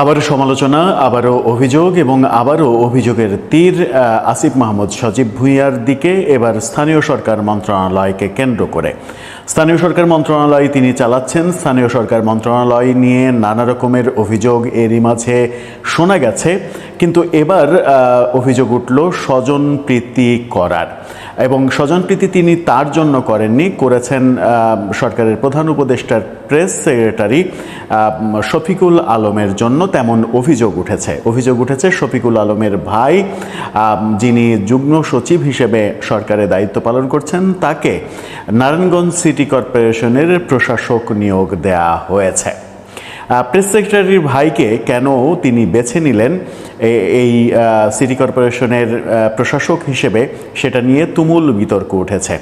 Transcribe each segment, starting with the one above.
আবারও সমালোচনা, আবারও অভিযোগ এবং আবারও অভিযোগের তীর আসিফ মাহমুদ সজীব ভুঁইয়ার দিকে এবার স্থানীয় সরকার মন্ত্রণালয়কে কেন্দ্র করে। স্থানীয় সরকার মন্ত্রণালয় তিনি চালাচ্ছেন। স্থানীয় সরকার মন্ত্রণালয় নিয়ে নানা রকমের অভিযোগ এরই মাঝে শোনা গেছে। কিন্তু এবার অভিযোগ উঠল স্বজন প্রীতি করার। এবং স্বজনপ্রীতি তিনি তার জন্য করেননি, করেছেন সরকারের প্রধান উপদেষ্টার প্রেস সেক্রেটারি শফিকুল আলমের জন্য তেমন অভিযোগ উঠেছে। অভিযোগ উঠেছে, শফিকুল আলমের ভাই যিনি যুগ্ম সচিব হিসেবে সরকারে দায়িত্ব পালন করছেন, তাকে নারায়ণগঞ্জ সিটি কর্পোরেশনের প্রশাসক নিয়োগ দেয়া হয়েছে। প্রেস সেক্রেটারির ভাইকে কেন তিনি বেছে নিলেন? এই সিটি কর্পোরেশনের প্রশাসক হিসেবে সেটা নিয়ে তুমুল বিতর্ক উঠেছে।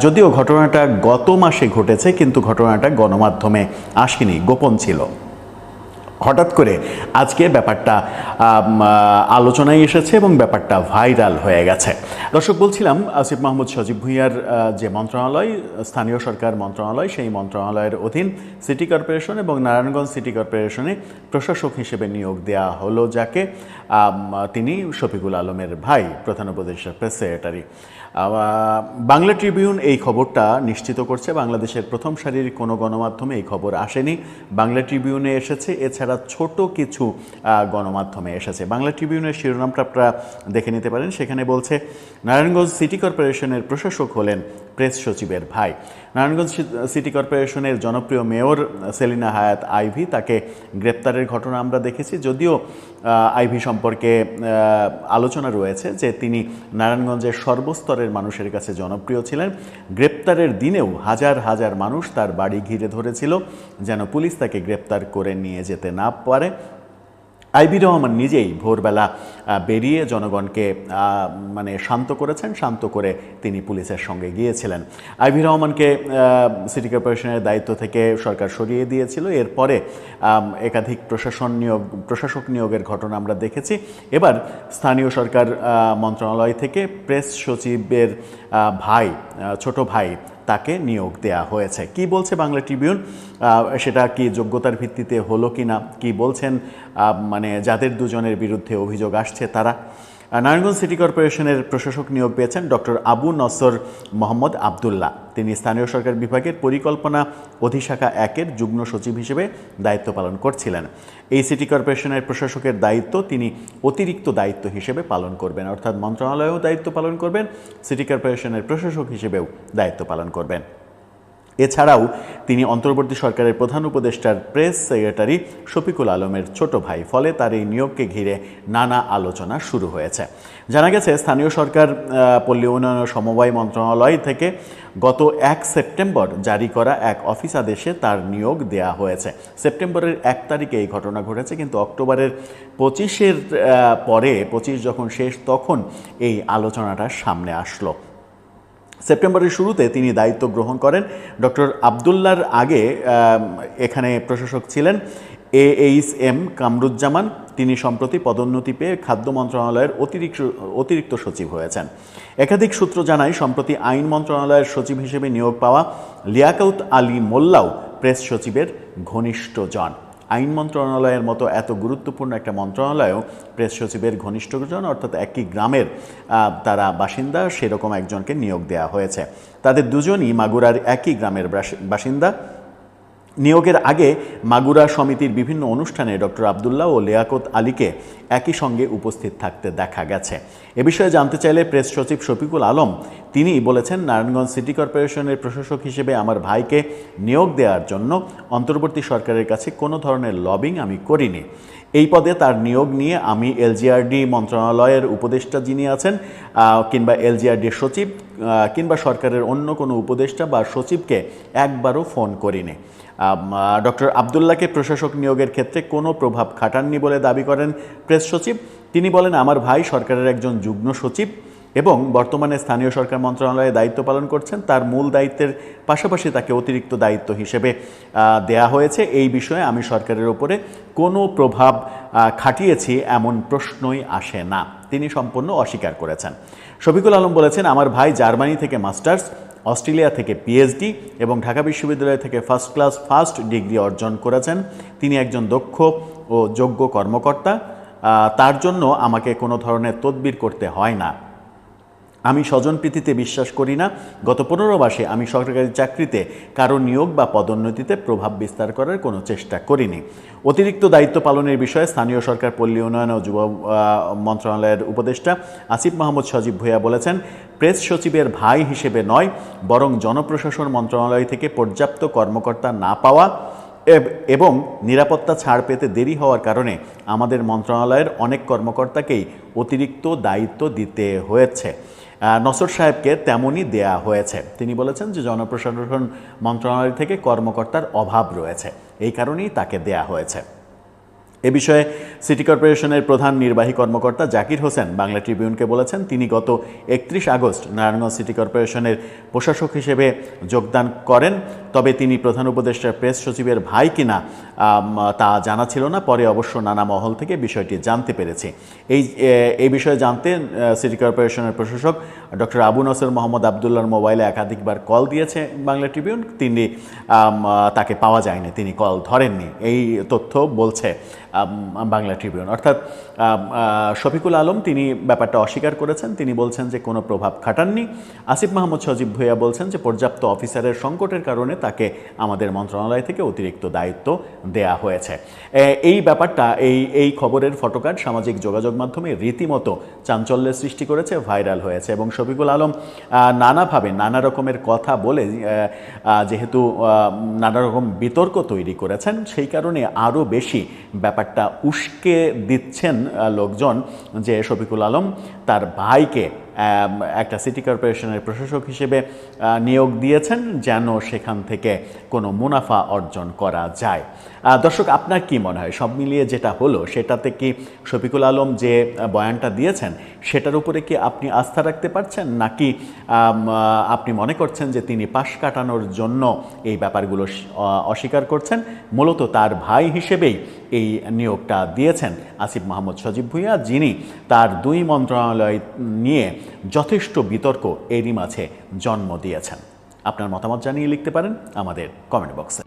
যদিও ঘটনাটা গত মাসে ঘটেছে, কিন্তু ঘটনাটা গণমাধ্যমে আসেনি, গোপন ছিল। হঠাৎ করে আজকে ব্যাপারটা আলোচনায় এসেছে এবং ব্যাপারটা ভাইরাল হয়ে গেছে। দর্শক, বলছিলাম, আসিফ মাহমুদ সজীব ভুঁইয়ার যে মন্ত্রণালয়, স্থানীয় সরকার মন্ত্রণালয়, সেই মন্ত্রণালয়ের অধীন সিটি কর্পোরেশন এবং নারায়ণগঞ্জ সিটি কর্পোরেশনে প্রশাসক হিসেবে নিয়োগ দেওয়া হলো, যাকে তিনি শফিকুল আলমের ভাই, প্রধান উপদেষ্টা, প্রেস সেক্রেটারি। বাংলা ট্রিবিউন এই খবরটা নিশ্চিত করছে। বাংলাদেশের প্রথম সারির কোনো গণমাধ্যমে এই খবর আসেনি। বাংলা ট্রিবিউনে এসেছে, এছাড়া ছোট কিছু গণমাধ্যমে এসেছে। বাংলা ট্রিবিউনের শিরোনামটা আপনারা দেখে নিতে পারেন। সেখানে বলছে, নারায়ণগঞ্জ সিটি কর্পোরেশনের প্রশাসক হলেন প্রেস সচিবের ভাই। নারায়ণগঞ্জ সিটি কর্পোরেশনের জনপ্রিয় মেয়র সেলিনা হায়াত আইভি তাকে গ্রেপ্তারের ঘটনা আমরা দেখেছি। যদিও আইভি সম্পর্কে আলোচনা রয়েছে যে তিনি নারায়ণগঞ্জের সর্বস্তরের মানুষের কাছে জনপ্রিয় ছিলেন। গ্রেপ্তারের দিনেও হাজার হাজার মানুষ তার বাড়ি ঘিরে ধরেছিল, যেন পুলিশ তাকে গ্রেপ্তার করে নিয়ে যেতে না পারে। আইবি রহমান নিজেই ভোরবেলা বেরিয়ে জনগণকে মানে শান্ত করেছেন, শান্ত করে তিনি পুলিশের সঙ্গে গিয়েছিলেন। আইবি রহমানকে সিটি কর্পোরেশনের দায়িত্ব থেকে সরকার সরিয়ে দিয়েছিল। এরপরে একাধিক প্রশাসন নিয়োগ, প্রশাসক নিয়োগের ঘটনা আমরা দেখেছি। এবার স্থানীয় সরকার মন্ত্রণালয় থেকে প্রেস সচিবের ভাই ছোট ভাই তাকে নিয়োগ দেয়া হয়েছে। কি বলছে বাংলা ট্রিবিউন? সেটা কি যোগ্যতার ভিত্তিতে হলো কি না কী বলছেন? মানে যাদের দুজনের বিরুদ্ধে অভিযোগ আসছে তারা? নারায়ণগঞ্জ সিটি কর্পোরেশনের প্রশাসক নিয়োগ পেয়েছেন ডক্টর আবু নসর মোহাম্মদ আবদুল্লাহ। তিনি স্থানীয় সরকার বিভাগের পরিকল্পনা অধিশাখা একের যুগ্ম সচিব হিসেবে দায়িত্ব পালন করছিলেন। এই সিটি কর্পোরেশনের প্রশাসকের দায়িত্ব তিনি অতিরিক্ত দায়িত্ব হিসেবে পালন করবেন। অর্থাৎ মন্ত্রণালয়েও দায়িত্ব পালন করবেন, সিটি কর্পোরেশনের প্রশাসক হিসেবেও দায়িত্ব পালন করবেন। এছাড়াও তিনি অন্তর্বর্তী সরকারের প্রধান উপদেষ্টার প্রেস সেক্রেটারি শফিকুল আলমের ছোট ভাই। ফলে তার এই নিয়োগকে ঘিরে নানা আলোচনা শুরু হয়েছে। জানা গেছে, স্থানীয় সরকার পল্লী উন্নয়ন সমবায় মন্ত্রণালয় থেকে গত এক সেপ্টেম্বর জারি করা এক অফিস আদেশে তার নিয়োগ দেয়া হয়েছে। সেপ্টেম্বরের এক তারিখে এই ঘটনা ঘটেছে, কিন্তু অক্টোবরের পঁচিশের পরে, পঁচিশ যখন শেষ, তখন এই আলোচনাটা সামনে আসলো। সেপ্টেম্বরের শুরুতে তিনি দায়িত্ব গ্রহণ করেন। ডক্টর আবদুল্লার আগে এখানে প্রশাসক ছিলেন এ এইচ এম কামরুজ্জামান। তিনি সম্প্রতি পদোন্নতি পেয়ে খাদ্য মন্ত্রণালয়ের অতিরিক্ত অতিরিক্ত সচিব হয়েছেন। একাধিক সূত্র জানায়, সম্প্রতি আইন মন্ত্রণালয়ের সচিব হিসেবে নিয়োগ পাওয়া লিয়াকাউত আলী মোল্লাও প্রেস সচিবের ঘনিষ্ঠ জন। আইন মন্ত্রণালয়ের মতো এত গুরুত্বপূর্ণ একটা মন্ত্রণালয়ও প্রেস সচিবের ঘনিষ্ঠজন অর্থাৎ একই গ্রামের তারা বাসিন্দা সেরকম একজনকে নিয়োগ দেওয়া হয়েছে। তাদের দুজনই মাগুরার একই গ্রামের বাসিন্দা। নিয়োগের আগে মাগুরা সমিতির বিভিন্ন অনুষ্ঠানে ডক্টর আবদুল্লাহ ও লিয়াকত আলীকে একই সঙ্গে উপস্থিত থাকতে দেখা গেছে। এ বিষয়ে জানতে চাইলে প্রেস সচিব শফিকুল আলম তিনি বলেছেন, নারায়ণগঞ্জ সিটি কর্পোরেশনের প্রশাসক হিসেবে আমার ভাইকে নিয়োগ দেওয়ার জন্য অন্তর্বর্তী সরকারের কাছে কোনো ধরনের লবিং আমি করিনি। এই পদে তার নিয়োগ নিয়ে আমি এলজিআরডি মন্ত্রণালয়ের উপদেষ্টা যিনি আছেন কিংবা এলজিআরডির সচিব কিংবা সরকারের অন্য কোনো উপদেষ্টা বা সচিবকে একবারও ফোন করিনি। ডক্টর আবদুল্লাহকে প্রশাসক নিয়োগের ক্ষেত্রে কোনো প্রভাব খাটাননি বলে দাবি করেন প্রেস সচিব। তিনি বলেন, আমার ভাই সরকারের একজন যুগ্ম সচিব এবং বর্তমানে স্থানীয় সরকার মন্ত্রণালয়ে দায়িত্ব পালন করছেন। তার মূল দায়িত্বের পাশাপাশি তাকে অতিরিক্ত দায়িত্ব হিসেবে দেয়া হয়েছে। এই বিষয়ে আমি সরকারের ওপরে কোনো প্রভাব খাটিয়েছি এমন প্রশ্নই আসে না। তিনি সম্পূর্ণ অস্বীকার করেছেন। শফিকুল আলম বলেছেন, আমার ভাই জার্মানি থেকে মাস্টার্স অস্ট্রেলিয়া থেকে পিএইচডি এবং ঢাকা বিশ্ববিদ্যালয় থেকে ফার্স্ট ক্লাস ফার্স্ট ডিগ্রি অর্জন করেছেন। তিনি একজন দক্ষ ও যোগ্য কর্মকর্তা। তার জন্য আমাকে কোনো ধরনের তদবির করতে হয় না। আমি স্বজন স্বজনপ্রীতিতে বিশ্বাস করি না। গত পনেরো মাসে আমি সরকারি চাকরিতে কারও নিয়োগ বা পদোন্নতিতে প্রভাব বিস্তার করার কোনো চেষ্টা করিনি। অতিরিক্ত দায়িত্ব পালনের বিষয়ে স্থানীয় সরকার, পল্লী উন্নয়ন ও যুব মন্ত্রণালয়ের উপদেষ্টা আসিফ মাহমুদ সজীব ভূঁইয়া বলেছেন, প্রেস সচিবের ভাই হিসেবে নয়, বরং জনপ্রশাসন মন্ত্রণালয় থেকে পর্যাপ্ত কর্মকর্তা না পাওয়া এবং নিরাপত্তা ছাড় পেতে দেরি হওয়ার কারণে আমাদের মন্ত্রণালয়ের অনেক কর্মকর্তাকেই অতিরিক্ত দায়িত্ব দিতে হয়েছে। নসর সাহেবকে তেমনই দেয়া হয়েছে। তিনি বলেছেন যে, জনপ্রশাসন মন্ত্রণালয় থেকে কর্মকর্তার অভাব রয়েছে। এই কারণেই তাকে দেয়া হয়েছে। এ বিষয়ে সিটি কর্পোরেশনের প্রধান নির্বাহী কর্মকর্তা জাকির হোসেন বাংলা ট্রিবিউনকে বলেছেন, তিনি গত একত্রিশ আগস্ট নারায়ণগঞ্জ সিটি কর্পোরেশনের প্রশাসক হিসেবে যোগদান করেন। তবে তিনি প্রধান উপদেষ্টার প্রেস সচিবের ভাই কিনা তা জানা ছিল না। পরে অবশ্য নানা মহল থেকে বিষয়টি জানতে পেরেছি। এই এই বিষয়ে জানতে সিটি কর্পোরেশনের প্রশাসক ডক্টর আবু নসর মোহাম্মদ আবদুল্লার মোবাইলে একাধিকবার কল দিয়েছে বাংলা ট্রিবিউন। তিনি তাকে পাওয়া যায়নি, তিনি কল ধরেননি। এই তথ্য বলছে বাংলা ট্রিবিউন। অর্থাৎ শফিকুল আলম তিনি ব্যাপারটা অস্বীকার করেছেন। তিনি বলছেন যে কোনো প্রভাব খাটাননি। আসিফ মাহমুদ সজীব ভূঁইয়া বলছেন যে পর্যাপ্ত অফিসারের সংকটের কারণে তাকে আমাদের মন্ত্রণালয় থেকে অতিরিক্ত দায়িত্ব দেয়া হয়েছে। এই ব্যাপারটা, এই এই খবরের ফটোকার্ড সামাজিক যোগাযোগ মাধ্যমে রীতিমতো চাঞ্চল্যের সৃষ্টি করেছে, ভাইরাল হয়েছে এবং শফিকুল আলম নানাভাবে নানা রকমের কথা বলে যেহেতু নানা রকম বিতর্ক তৈরি করেছেন, সেই কারণে আরও বেশি ব্যাপারটা উস্কে দিচ্ছেন লোকজন যে শফিকুল আলম তার ভাইকে। একটা সিটি কর্পোরেশনের প্রশাসক হিসেবে নিয়োগ দিয়েছেন যেন সেখান থেকে কোনো মুনাফা অর্জন করা যায়। দর্শক, আপনার কি মনে হয়? সব মিলিয়ে যেটা হলো, সেটাতে কি শফিকুল আলম যে বয়ানটা দিয়েছেন, সেটার উপরে কি আপনি আস্থা রাখতে পারছেন? নাকি আপনি মনে করছেন যে তিনি পাশ কাটানোর জন্য এই ব্যাপারগুলো অস্বীকার করছেন? মূলত তার ভাই হিসেবেই এই নিয়োগটা দিয়েছেন আসিফ মাহমুদ সজীব ভুঁইয়া, যিনি তার দুই মন্ত্রণালয় নিয়ে যথেষ্ট বিতর্ক এরই মাঝে জন্ম দিয়েছেন। আপনার মতামত জানিয়ে লিখতে পারেন আমাদের কমেন্ট বক্সে